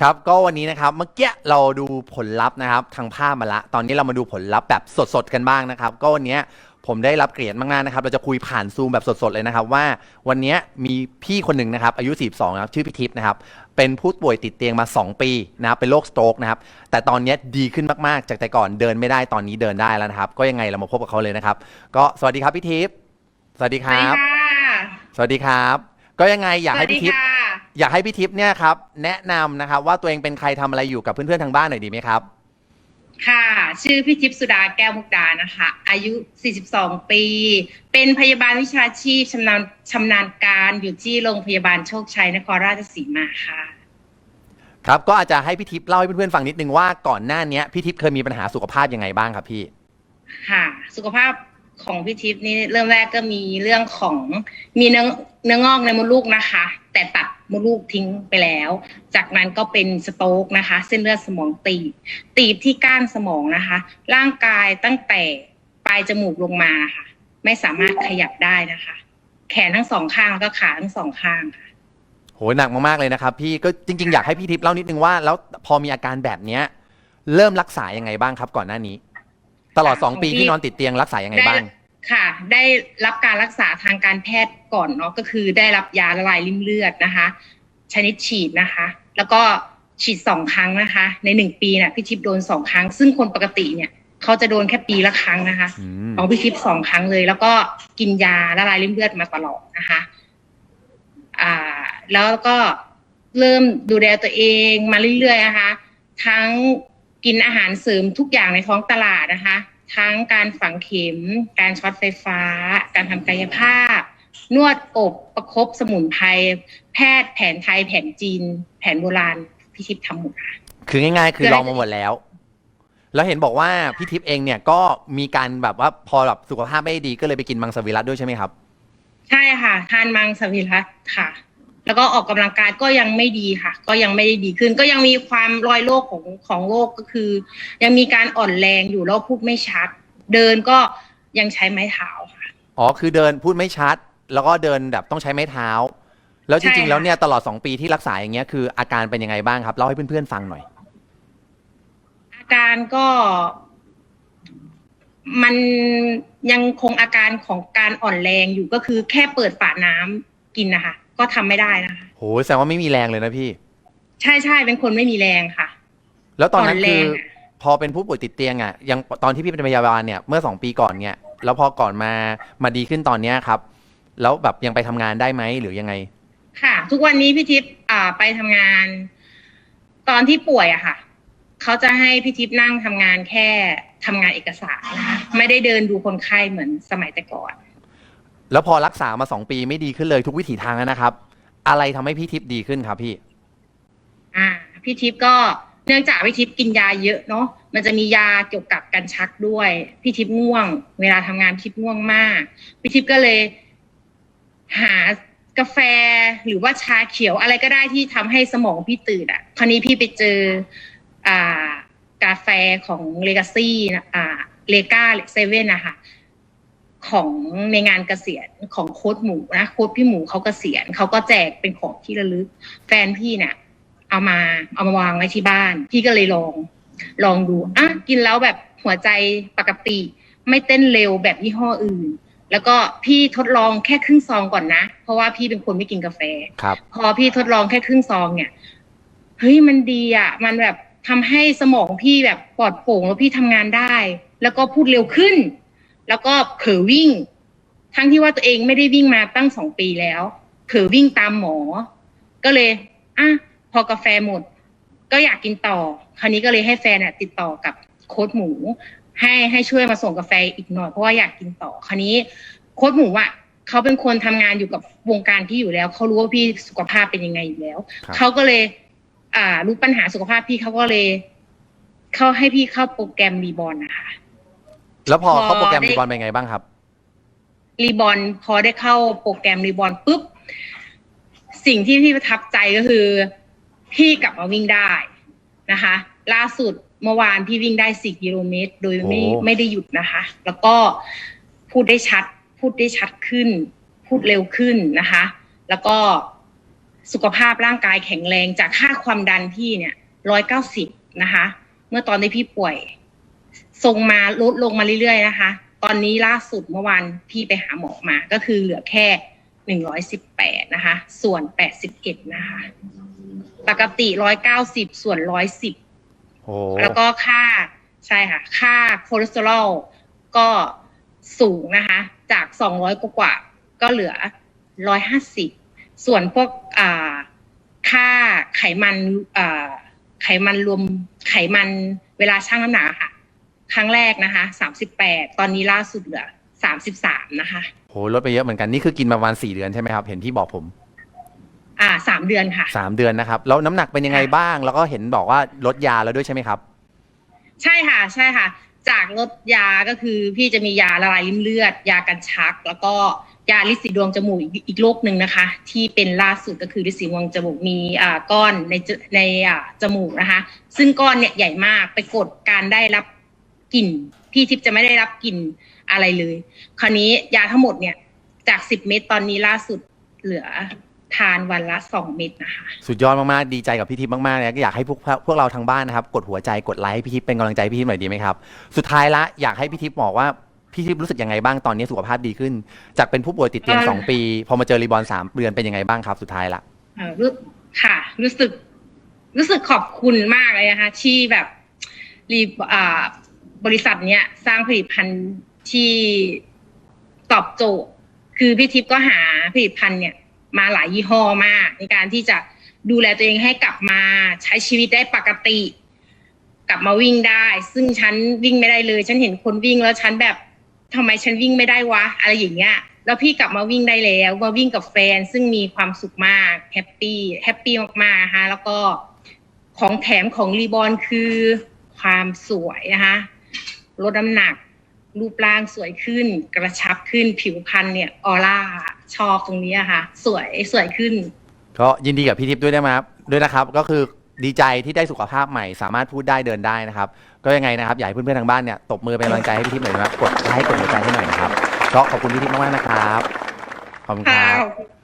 ครับก็วันนี้นะครับเมื่อกี้เราดูผลลัพธ์นะครับทางภาพมาละ ตอนนี้เรามาดูผลลัพธ์แบบสดๆกันบ้างนะครับ ก็วันนี้ผมได้รับเกียรติมากๆนะครับ เราจะคุยผ่านซูมแบบสดๆเลยนะครับ ว่าวันนี้มีพี่คนหนึ่งนะครับ อายุ 42นะครับชื่อพี่ทิพย์นะครับ เป็นผู้ป่วยติดเตียงมา 2 ปีนะครับเป็นโรคสโตรกนะครับ แต่ตอนนี้ดีขึ้นมากๆ จากแต่ก่อนเดินไม่ได้ตอนนี้เดินได้แล้วนะครับ ก็ยังไงเรามาพบกับเขาเลยนะครับ ก็สวัสดีครับพี่ทิพย์สวัสดีคสวัสรัดีบค่ะสวัสดีครับ ก็ยังไงอยากให้พี่ทิพย์สวัสดีค่ะอยากให้พี่ทิพย์เนี่ยครับ แนะนำนะครับ ว่าตัวเองเป็นใครทำอะไรอยู่กับเพื่อนๆทางบ้านหน่อยดีไหมครับ ค่ะ ชื่อพี่ทิพย์สุดาแก้วมุกดานะคะ อายุ 42 ปี เป็นพยาบาลวิชาชีพชำนาญชำนาญการอยู่ที่โรงพยาบาลโชคชัยนครราชสีมาค่ะ ครับก็อาจจะให้พี่ทิพย์เล่าให้เพื่อนๆฟังนิดนึงว่าก่อนหน้าเนี้ยพี่ทิพย์เคยมีปัญหาสุขภาพยังไงบ้างครับพี่ ค่ะ สุขภาพ ของพี่ทิพย์นี่เริ่มแรกก็มีเรื่องของมีเนื้อเนื้องอกในมดลูกนะคะ แต่ตัดมดลูกทิ้งไปแล้ว จากนั้นก็เป็นสโตกนะคะ เส้นเลือดสมองตีบตีบที่ก้านสมองนะคะ ร่างกายตั้งแต่ปลายจมูกลงมาค่ะ ไม่สามารถขยับได้นะคะ แขนทั้งสองข้างแล้วก็ขาทั้งสองข้างค่ะโหหนักมากๆเลยนะครับ พี่ก็จริง ๆ อยากให้พี่ทิพย์เล่านิดนึงว่าแล้วพอมีอาการแบบเนี้ย เริ่มรักษายังไงบ้างครับก่อนหน้านี้ ตลอด 2 ปีที่นอนติดเตียงรักษายังไงบ้าง ค่ะ ได้รับการรักษาทางการแพทย์ก่อนเนาะก็คือได้รับยาละลายริ่มเลือดนะคะ ชนิดฉีดนะคะ แล้วก็ฉีดสองครั้งนะคะ ในหนึ่งปีน่ะพี่ทิพย์โดนสองครั้ง ซึ่งคนปกติเนี่ยเขาจะโดนแค่ปีละครั้งนะคะอืม ของพี่ทิพย์สองครั้งเลย แล้วก็กินยาละลายริ่มเลือดมาตลอดนะคะ อ่า แล้วก็เริ่มดูแลตัวเองมาเรื่อยๆนะคะ ทั้ง กินอาหารเสริมทุกอย่างในท้องตลาดนะคะ ทั้งการฝังเข็ม การช็อตไฟฟ้า การทำกายภาพ นวดอบประคบสมุนไพรแพทย์แผนไทยแผนจีน แผนโบราณพี่ทิพย์ทำหมดค่ะคือง่ายๆคือคือลองมาหมดแล้ว แล้วเห็นบอกว่าพี่ทิพย์เองเนี่ยก็มีการแบบว่าพอแบบสุขภาพไม่ดีก็เลยไปกินมังสวิรัตด้วยใช่ไหมครับ ใช่ค่ะ ทานมังสวิรัตค่ะ แล้วก็ออกกำลังกายก็ยังไม่ดีค่ะ ก็ยังไม่ได้ดีขึ้น ก็ยังมีความรอยโรคของของโรคก็คือ ยังมีการอ่อนแรงอยู่แล้วพูดไม่ชัด เดินก็ยังใช้ไม้เท้าค่ะอ๋อคือเดินพูดไม่ชัด แล้วก็เดินแบบต้องใช้ไม้เท้า แล้วจใช่ริงๆค่ะแล้วเนี่ยตลอด 2 ปีที่รักษาอย่างเงี้ยคืออาการเป็นยังไงบ้างครับเล่าให้เพื่อนๆฟังหน่อย อาการก็มันยังคงอาการของการอ่อนแรงอยู่ก็คือแค่เปิดฝาน้ำกินนะคะ ก็ทำไม่ได้นะคะโหแสดงว่าไม่มีแรงเลยนะพี่ ใช่ใช่เป็นคนไม่มีแรงค่ะ แล้วตอนนั้นอ่อนแรคืงอ อะ พอเป็นผู้ป่วยติดเตียงอะยังตอนที่พี่เป็นพยาบาลเนี่ยเมื่อสองปีก่อนเนี่ยแล้วพอก่อนมามาดีขึ้นตอนเนี้ยครับ แล้วแบบยังไปทำงานได้ไหมหรือยังไง ค่ะ ทุกวันนี้พี่ทิพย์อ่าไปทำงาน ตอนที่ป่วยอะค่ะเขาจะให้พี่ทิพย์นั่งทำงานแค่ทำงานเอกสารนะคะไม่ได้เดินดูคนไข้เหมือนสมัยแต่ก่อน แล้วพอรักษามาสองปีไม่ดีขึ้นเลยทุกวิถีทางแล้วนะครับ อะไรทำให้พี่ทิพย์ดีขึ้นครับพี่ อ่าพี่ทิพย์ก็เนื่องจากพี่ทิพย์กินยาเยอะเนาะมันจะมียาเกี่ยวกับการชักด้วย พี่ทิพย์ง่วง เวลาทำงานพี่ทิพย์ง่วงมาก พี่ทิพย์ก็เลย หากาแฟหรือว่าชาเขียวอะไรก็ได้ที่ทำให้สมองพี่ตื่นอะ คราวนี้พี่ไปเจอ อ่ากาแฟของเลกาซี่อ่าเลกาเซเว่นนะคะ ของในงานเกษียณของโค้ดหมูนะโค้ดพี่หมูเขาเกษียณเขาก็แจกเป็นของที่ระลึก แฟนพี่เนี่ยเอามาเอามาวางไว้ที่บ้าน พี่ก็เลยลอง ลองดูอะกินแล้วแบบหัวใจปกติ ไม่เต้นเร็วแบบยี่ห้ออื่น แล้วก็พี่ทดลองแค่ครึ่งซองก่อนนะ เพราะว่าพี่เป็นคนไม่กินกาแฟครับ พอพี่ทดลองแค่ครึ่งซองเนี่ยเฮ้ยมันดีอะ มันแบบทำให้สมองพี่แบบปลอดโปร่งแล้วพี่ทำงานได้ แล้วก็พูดเร็วขึ้น แล้วก็เผลอวิ่ง ทั้งที่ว่าตัวเองไม่ได้วิ่งมาตั้งสองปีแล้วเผลอวิ่งตามหมอ ก็เลยอะพอกาแฟหมด ก็อยากกินต่อ คราวนี้ก็เลยให้แฟนอะติดต่อกับโค้ดหมู ให้ให้ช่วยมาส่งกาแฟอีกหน่อยเพราะว่าอยากกินต่อ คราวนี้โค้ดหมูอะเขาเป็นคนทำงานอยู่กับวงการที่อยู่แล้วเขารู้ว่าพี่สุขภาพเป็นยังไงอยู่แล้วครับเขาก็เลย อ่ารู้ปัญหาสุขภาพพี่เขาก็เลย เข้าให้พี่เข้าโปรแกรมรีบอลนะคะ แล้วพอพอเข้าโปรแกรมได้ รีบอลเป็นไงบ้างครับ รีบอลพอได้เข้าโปรแกรมรีบอลปุ๊บ สิ่งที่พี่ประทับใจก็คือ พี่กลับมาวิ่งได้นะคะ ล่าสุดเมื่อวานพี่วิ่งได้สี่กิโลเมตร โดยไม่โอ้ ไม่ได้หยุดนะคะ แล้วก็พูดได้ชัด พูดได้ชัดขึ้น พูดเร็วขึ้นนะคะ แล้วก็สุขภาพร่างกายแข็งแรงจากค่าความดันพี่เนี่ยร้อยเก้าสิบนะคะ เมื่อตอนที่พี่ป่วย ทรงมาลดลงมาเรื่อยๆนะคะ ตอนนี้ล่าสุดเมื่อวานพี่ไปหาหมอมาก็คือเหลือแค่หนึ่งร้อยสิบแปดนะคะ ส่วนแปดสิบเอ็ดนะคะ ปกติร้อยเก้าสิบส่วนร้อยสิบโอ้แล้วก็ค่าใช่ค่ะ ค่าคอเลสเตอรอลก็สูงนะคะ จากสองร้อยกว่าๆก็เหลือร้อยห้าสิบส่วนพวกอ่าค่าไขมันอ่าไขมันรวมไขมันเวลาชั่งน้ำหนักอะค่ะ ครั้งแรกนะคะสามสิบแปดตอนนี้ล่าสุดเหลือสามสิบสามนะคะโหลดไปเยอะเหมือนกันนี่คือกินมาประมาณสี่เดือนใช่ไหมครับ เห็นที่บอกผมอ่าสามเดือนค่ะสามเดือนนะครับ แล้วน้ำหนักเป็นยังไงค่ะบ้าง แล้วก็เห็นบอกว่าลดยาแล้วด้วยใช่ไหมครับ ใช่ค่ะ ใช่ค่ะ จากลดยาก็คือพี่จะมียาละลายริ่มเลือด ยากันชัก แล้วก็ยาลิดสีดวงจมูกอีกอีกโรคหนึ่งนะคะ ที่เป็นล่าสุดก็คือลิดสีดวงจมูกมีอ่าก้อนในจในอ่าจมูกนะคะ ซึ่งก้อนเนี่ยใหญ่มากไปกดการได้รับ กลิ่นพี่ทิพย์จะไม่ได้รับกลิ่นอะไรเลย คราวนี้ยาทั้งหมดเนี่ย จากสิบเม็ดตอนนี้ล่าสุดเหลือทานวันละสองเม็ดนะคะ สุดยอดมากๆ ดีใจกับพี่ทิพย์มากๆเลยก็อยากให้พวกพวกเราทางบ้านนะครับ กดหัวใจกดไลค์ให้พี่ทิพย์เป็นกำลังใจให้พี่ทิพย์หน่อยดีไหมครับ สุดท้ายละอยากให้พี่ทิพย์บอกว่าพี่ทิพย์รู้สึกยังไงบ้างตอนนี้สุขภาพดีขึ้น จากเป็นผู้ป่วยติดเตียงเอ่อสองปี พอมาเจอรีบอลสามเดือนเป็นยังไงบ้างครับ สุดท้ายละเอ่อรู้ค่ะ รู้สึก รู้สึกขอบคุณมากเลยนะคะที่แบบรีอ่า บริษัทเนี้ยสร้างผลิตภัณฑ์ที่ตอบโจทย์ คือพี่ทิพย์ก็หาผลิตภัณฑ์เนี่ย มาหลายยี่ห้อมาก ในการที่จะดูแลตัวเองให้กลับมาใช้ชีวิตได้ปกติ กลับมาวิ่งได้ ซึ่งฉันวิ่งไม่ได้เลย ฉันเห็นคนวิ่งแล้วฉันแบบทำไมฉันวิ่งไม่ได้วะ อะไรอย่างเงี้ย แล้วพี่กลับมาวิ่งได้แล้วมาวิ่งกับแฟน ซึ่งมีความสุขมากแฮปปี้แฮปปี้มากๆนะคะแล้วก็ของแถมของรีบอลคือความสวยนะคะ ลดน้ำหนัก รูปร่างสวยขึ้น กระชับขึ้นผิวพรรณเนี่ยออร่าชอบตรงนี้อะค่ะ สวยสวยขึ้น ก็ยินดีกับพี่ทิพย์ด้วยนะครับด้วยนะครับ ก็คือดีใจที่ได้สุขภาพใหม่ สามารถพูดได้เดินได้นะครับ ก็ยังไงนะครับอยากให้เพื่อนๆทางบ้านเนี่ยตบมือเป็นกำลังใจให้พี่ทิพย์หน่อยนะครับกดไลค์กดหัวใจให้หน่อยนะครับก็ขอบคุณพี่ทิพย์มากๆนะครับขอบคุณคค่ะรับขอบคุณ